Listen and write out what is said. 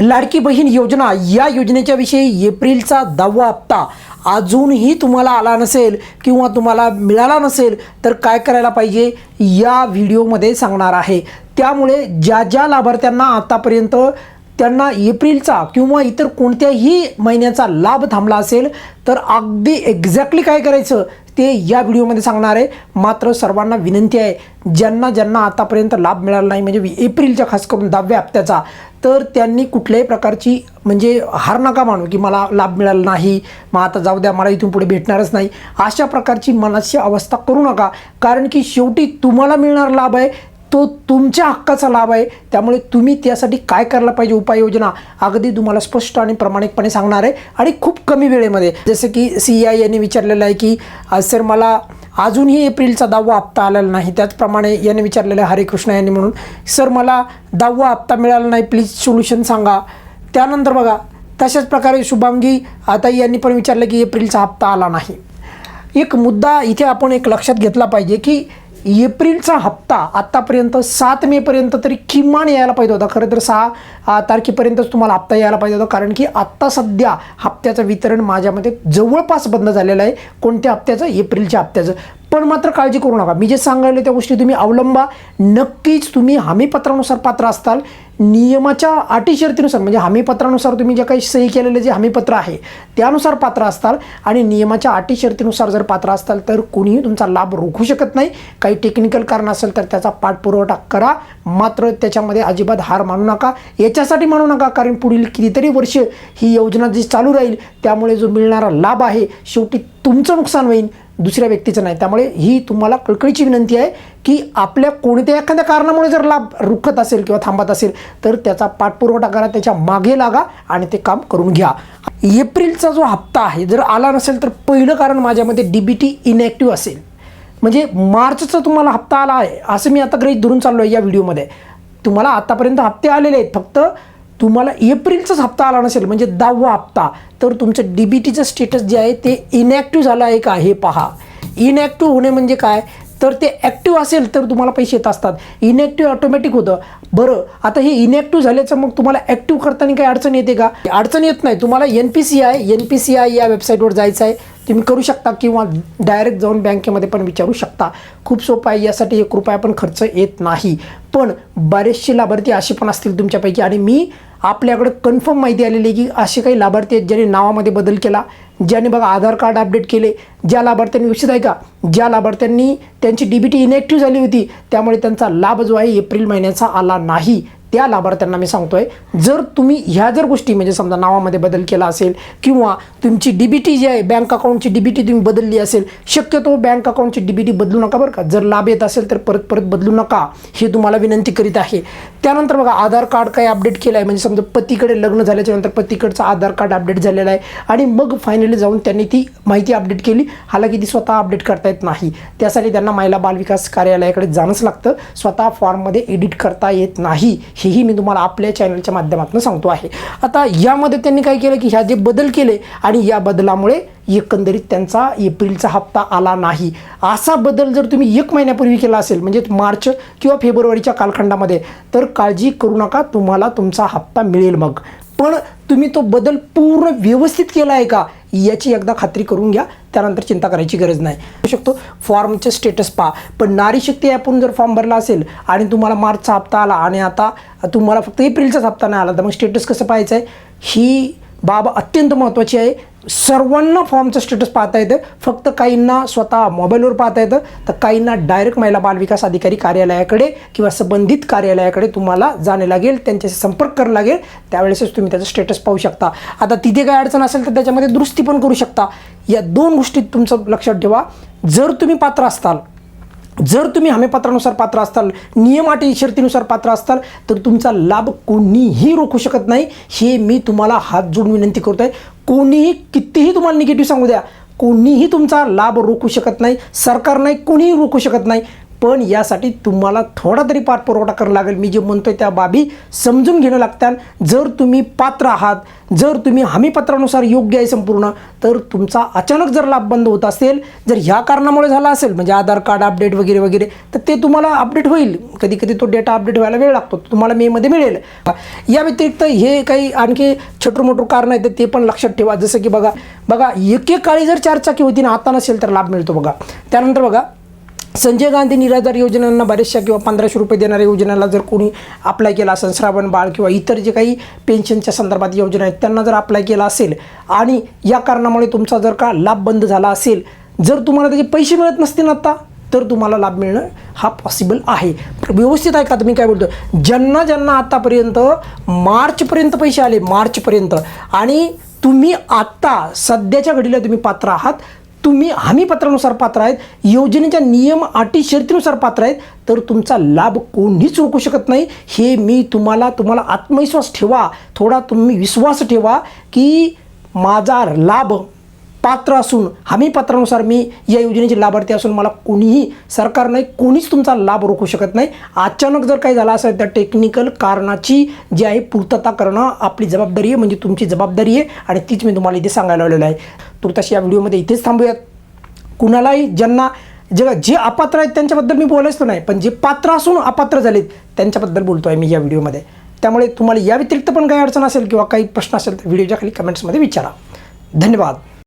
लाडकी बहीण योजना या योजनेच्या विषयी एप्रिलचा दहावा हप्ता. अजूनही तुम्हाला आला नसेल किंवा तुम्हाला मिळाला नसेल तर काय करायला पाहिजे या व्हिडिओमध्ये सांगणार आहे. त्यामुळे ज्या ज्या लाभार्थ्यांना आतापर्यंत त्यांना एप्रिलचा किंवा इतर कोणत्याही महिन्याचा लाभ थांबला असेल तर अगदी एक्झॅक्टली काय करायचं? ते या व्हिडिओमध्ये सांगणार आहे. मात्र सर्वांना विनंती आहे ज्यांना ज्यांना आतापर्यंत लाभ मिळाला नाही म्हणजे एप्रिलच्या खास करून दहाव्या हप्त्याचा तर त्यांनी कुठल्याही प्रकारची म्हणजे हार नका मानू की मला लाभ मिळाला नाही मग आता जाऊ द्या मला इथून पुढे भेटणारच नाही. अशा प्रकारची मनाची अवस्था करू नका. कारण की शेवटी तुम्हाला मिळणार लाभ आहे तो तुमच्या हक्काचा लाभ आहे. त्यामुळे तुम्ही त्यासाठी काय करायला पाहिजे उपाययोजना अगदी तुम्हाला स्पष्ट आणि प्रामाणिकपणे सांगणार आहे. आणि खूप कमी वेळेमध्ये जसं की सी आय यांनी विचारलेलं आहे की सर मला अजूनही एप्रिलचा दहावा हप्ता आलेला नाही. त्याचप्रमाणे यांनी विचारलेलं आहे हरिकृष्ण यांनी म्हणून सर मला दहावा हप्ता मिळाला नाही. प्लीज सोल्युशन सांगा. त्यानंतर बघा तशाच प्रकारे शुभांगी आता यांनी पण विचारलं की एप्रिलचा हप्ता आला नाही. एक मुद्दा इथे आपण एक लक्षात घेतला पाहिजे की एप्रिलचा हप्ता आत्तापर्यंत सात मेपर्यंत तरी किमान यायला पाहिजे होता. खरं तर सहा तारखेपर्यंतच तुम्हाला हप्ता यायला पाहिजे होता. कारण की आत्ता सध्या हप्त्याचं वितरण माझ्यामध्ये जवळपास बंद झालेलं आहे. कोणत्या हप्त्याचं? एप्रिलच्या हप्त्याचं. पण मात्र काळजी करू नका. मी जे सांगायला त्या गोष्टी तुम्ही अवलंबा. नक्कीच तुम्ही हमीपत्रानुसार पात्र असताल. नियमाच्या अटी शर्तीनुसार म्हणजे हमीपत्रानुसार तुम्ही जे काही सही केलेले जे हमीपत्र आहे त्यानुसार पात्र असताल आणि नियमाच्या अटी शर्तीनुसार जर पात्र असताल तर कोणीही तुमचा लाभ रोखू शकत नाही. काही टेक्निकल कारण असेल तर त्याचा पाठपुरवठा करा. मात्र त्याच्यामध्ये अजिबात हार मानू नका. याच्यासाठी मानू नका कारण पुढील कितीतरी वर्ष ही योजना जी चालू राहील त्यामुळे जो मिळणारा लाभ आहे शेवटी तुमचं नुकसान होईल. दुसऱ्या व्यक्तीचं नाही. त्यामुळे ही तुम्हाला कळकळीची विनंती आहे की आपल्या कोणत्या एखाद्या कारणामुळे जर लाभ रुखत असेल किंवा थांबत असेल तर त्याचा पाठपुरवठा करा त्याच्यामागे लागा आणि ते काम करून घ्या. एप्रिलचा जो हप्ता आहे जर आला नसेल तर पहिलं कारण माझ्यामध्ये डी बी टी इनॅक्टिव्ह असेल. म्हणजे मार्चचा तुम्हाला हप्ता आला आहे असं मी आता ग्रहित धरून चाललो आहे या व्हिडिओमध्ये. तुम्हाला आतापर्यंत हप्ते आलेले आहेत फक्त तुम्हाला एप्रिलचाच हप्ता आला नसेल म्हणजे दहावा हप्ता तर तुमचं डी बी टीचं स्टेटस जे आहे ते इनॅक्टिव्ह झालं आहे का? हे पहा. इनॅक्टिव्ह होणे म्हणजे काय? तर ते ॲक्टिव्ह असेल तर तुम्हाला पैसे येत असतात. इनॅक्टिव्ह ऑटोमॅटिक होतं. बरं आता हे इनॅक्टिव्ह झाल्याचं मग तुम्हाला ॲक्टिव्ह करताना काही अडचण येते का? अडचण येत नाही. तुम्हाला N P C I N P C I या वेबसाईटवर जायचं आहे. तुम्ही करू शकता किंवा डायरेक्ट जाऊन बँकेमध्ये पण विचारू शकता. खूप सोपं आहे. यासाठी एक रुपया पण खर्च येत नाही. पण बरेचसे लाभार्थी असे पण असतील तुमच्यापैकी. आणि मी आपल्याकडं कन्फर्म माहिती आलेली आहे की असे काही लाभार्थी आहेत ज्यांनी नावामध्ये बदल केला ज्यांनी बघा आधार कार्ड अपडेट केले ज्या लाभार्थ्यांनी विषय आहे का? ज्या लाभार्थ्यांनी त्यांची डी बी टी इनॅक्टिव्ह झाली होती त्यामुळे त्यांचा लाभ जो आहे एप्रिल महिन्याचा आला नाही. त्या लाभार्थ्यांना मी सांगतोय जर तुम्ही ह्या जर गोष्टी म्हणजे समजा नावामध्ये बदल केला असेल किंवा तुमची डीबीटी जी आहे बँक अकाउंटची डीबीटी तुम्ही बदलली असेल शक्यतो बँक अकाउंटची डीबीटी बदलू नका बरं का. जर लाभ येत असेल तर परत परत बदलू नका. हे तुम्हाला विनंती करीत आहे. त्यानंतर बघा आधार कार्ड काही अपडेट केलं आहे म्हणजे समजा पतीकडे लग्न झाल्याच्यानंतर पतीकडचं आधार कार्ड अपडेट झालेलं आहे. आणि मग फायनली जाऊन त्यांनी ती माहिती अपडेट केली. हालाकी ती स्वतः अपडेट करता येत नाही. त्यासाठी त्यांना महिला बालविकास कार्यालयाकडे जाणंच लागतं. स्वतः फॉर्ममध्ये एडिट करता येत नाही. हेही मी तुम्हाला आपल्या चॅनलच्या माध्यमातून सांगतो आहे. आता यामध्ये त्यांनी काय केलं की ह्या जे बदल केले आणि या बदलामुळे एकंदरीत त्यांचा एप्रिलचा हप्ता आला नाही. असा बदल जर तुम्ही एक महिन्यापूर्वी केला असेल म्हणजे मार्च किंवा फेब्रुवारीच्या कालखंडामध्ये तर काळजी करू नका तुम्हाला तुमचा हप्ता मिळेल मग. पण तुम्ही तो बदल पूर्ण व्यवस्थित केला आहे का याची एकदा खात्री करून घ्या त्यानंतर चिंता करायची गरज नाही. होऊ शकतो फॉर्मचे स्टेटस पहा. पण नारी शक्ती ॲपवरून जर फॉर्म भरला असेल आणि तुम्हाला मार्चचा हप्ता आला आणि आता तुम्हाला फक्त एप्रिलचाच हप्ता नाही आला तर मग स्टेटस कसं पाहायचं आहे? ही बाब अत्यंत महत्त्वाची आहे. सर्वांना फॉर्मचं स्टेटस पाहता येतं. फक्त काहींना स्वतः मोबाईलवर पाहता येतं. तर काहींना डायरेक्ट महिला बालविकास अधिकारी कार्यालयाकडे किंवा संबंधित कार्यालयाकडे तुम्हाला जाणे लागेल त्यांच्याशी संपर्क करावा लागेल. त्यावेळेसच तुम्ही त्याचं स्टेटस पाहू शकता. आता तिथे काय अडचण असेल तर त्याच्यामध्ये दुरुस्ती पण करू शकता. या दोन गोष्टीत तुमचं लक्षात ठेवा. जर तुम्ही पात्र असताल जर तुम्ही हमीपत्रानुसार पात्र असाल नियम अटी शर्तीनुसार पात्र असाल तर तुमचा लाभ कोणीही रोखू शकत नाही. हे मी तुम्हाला हात जोडून विनंती करतो आहे कोणीही कितीही तुम्हाला निगेटिव्ह सांगू द्या कोणीही तुमचा लाभ रोखू शकत नाही सरकार नाही कोणीही रोखू शकत नाही. पण यासाठी तुम्हाला थोडा तरी पाठपुरवठा करावा लागेल. मी जे म्हणतोय त्या बाबी समजून घेणं लागतात जर तुम्ही पात्र आहात जर तुम्ही हमीपत्रानुसार योग्य आहे संपूर्ण तर तुमचा अचानक जर लाभ बंद होत असेल जर ह्या कारणामुळे झाला असेल म्हणजे आधार कार्ड अपडेट वगैरे वगैरे तर ते तुम्हाला अपडेट होईल. कधी कधी तो डेटा अपडेट व्हायला वेळ लागतो तुम्हाला मेमध्ये मिळेल. या व्यतिरिक्त हे काही आणखी छोटं मोठं कारण आहे तर ते पण लक्षात ठेवा. जसं की बघा बघा एकेकाळी जर चारचाकी होती ना आता नसेल तर लाभ मिळतो बघा. त्यानंतर बघा संजय गांधी निराधार योजनांना बऱ्याचशा किंवा पंधराशे रुपये देणाऱ्या योजनेला जर कोणी अप्लाय केला असेल श्रावण बाळ किंवा इतर जे काही पेन्शनच्या संदर्भात योजना आहेत त्यांना जर अप्लाय केला असेल आणि या कारणामुळे तुमचा जर का लाभ बंद झाला असेल जर तुम्हाला त्याचे पैसे मिळत नसतील आत्ता तर तुम्हाला लाभ मिळणं हा पॉसिबल आहे. व्यवस्थित आहे का तुम्ही काय बोलतो ज्यांना ज्यांना आत्तापर्यंत मार्चपर्यंत पैसे आले मार्चपर्यंत आणि तुम्ही आत्ता सध्याच्या घडीला तुम्ही पात्र आहात तुम्ही हमीपत्रानुसार पात्र आहेत योजनेच्या नियम अटी शर्तीनुसार पात्र आहेत तर तुमचा लाभ कोणीच रोखू शकत नाही. हे मी तुम्हाला तुम्हाला आत्मविश्वास ठेवा थोडा तुम्ही विश्वास ठेवा की माझा लाभ पात्र असून हमी पात्रानुसार मी या योजनेचे लाभार्थी असून मला कोणीही सरकार नाही कोणीच तुमचा लाभ रोखू शकत नाही. अचानक जर काही झालं असेल तर टेक्निकल कारणाची जी आहे पूर्तता करणं आपली जबाबदारी आहे म्हणजे तुमची जबाबदारी आहे आणि तीच मी तुम्हाला इथे सांगायला आलेलं आहे. तुर्ताशी या व्हिडिओमध्ये इथेच थांबूयात. कुणालाही ज्यांना जे जे अपात्र आहेत त्यांच्याबद्दल मी बोलायचो नाही पण जे पात्र असून अपात्र झालेत त्यांच्याबद्दल बोलतो आहे मी या व्हिडिओमध्ये. त्यामुळे तुम्हाला या व्यतिरिक्त पण काही अडचण असेल किंवा काही प्रश्न असेल तर व्हिडिओच्या खाली कमेंट्समध्ये विचारा. धन्यवाद.